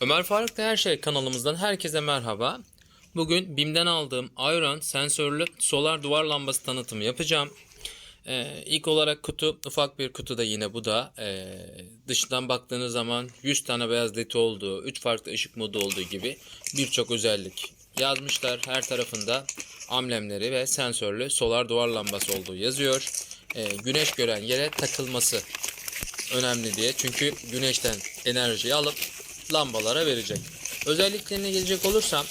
Ömer Faruk'la Her Şey kanalımızdan herkese merhaba. Bugün BİM'den aldığım Iron sensörlü solar duvar lambası tanıtımı yapacağım. Ee, ilk olarak kutu ufak bir kutu da yine bu da. Ee, dışından baktığınız zaman 100 tane beyaz led olduğu, 3 farklı ışık modu olduğu gibi birçok özellik yazmışlar. Her tarafında amblemleri ve sensörlü solar duvar lambası olduğu yazıyor. Ee, güneş gören yere takılması önemli diye. Çünkü güneşten enerjiyi alıp lambalara verecek. Özelliklerine gelecek olursam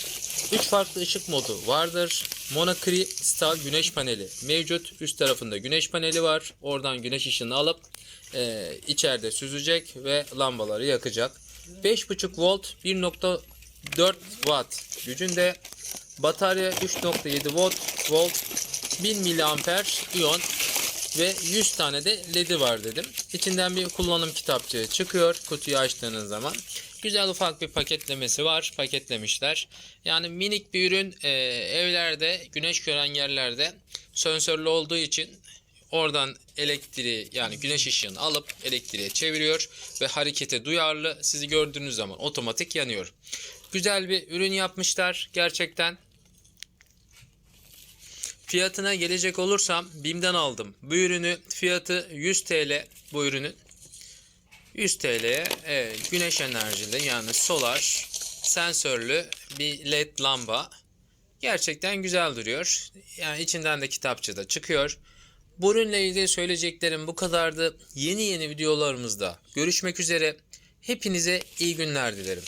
3 farklı ışık modu vardır. Monokri Stal güneş paneli mevcut. Üst tarafında güneş paneli var. Oradan güneş ışını alıp e, içeride süzecek ve lambaları yakacak. 5.5 volt 1.4 watt gücünde batarya 3.7 volt volt 1000 miliamper iyon ve 100 tane de ledi var dedim. İçinden bir kullanım kitapçığı çıkıyor kutuyu açtığınız zaman. Güzel ufak bir paketlemesi var. Paketlemişler. Yani minik bir ürün e, evlerde, güneş gören yerlerde sensörlü olduğu için oradan elektriği yani güneş ışığını alıp elektriğe çeviriyor ve harekete duyarlı. Sizi gördüğünüz zaman otomatik yanıyor. Güzel bir ürün yapmışlar gerçekten. Fiyatına gelecek olursam BİM'den aldım. Bu ürünü fiyatı 100 TL bu ürünün. 100 TL'ye e, güneş enerjili yani solar sensörlü bir led lamba. Gerçekten güzel duruyor. Yani içinden de kitapçı da çıkıyor. Bu ürünle ilgili söyleyeceklerim bu kadardı. Yeni yeni videolarımızda görüşmek üzere. Hepinize iyi günler dilerim.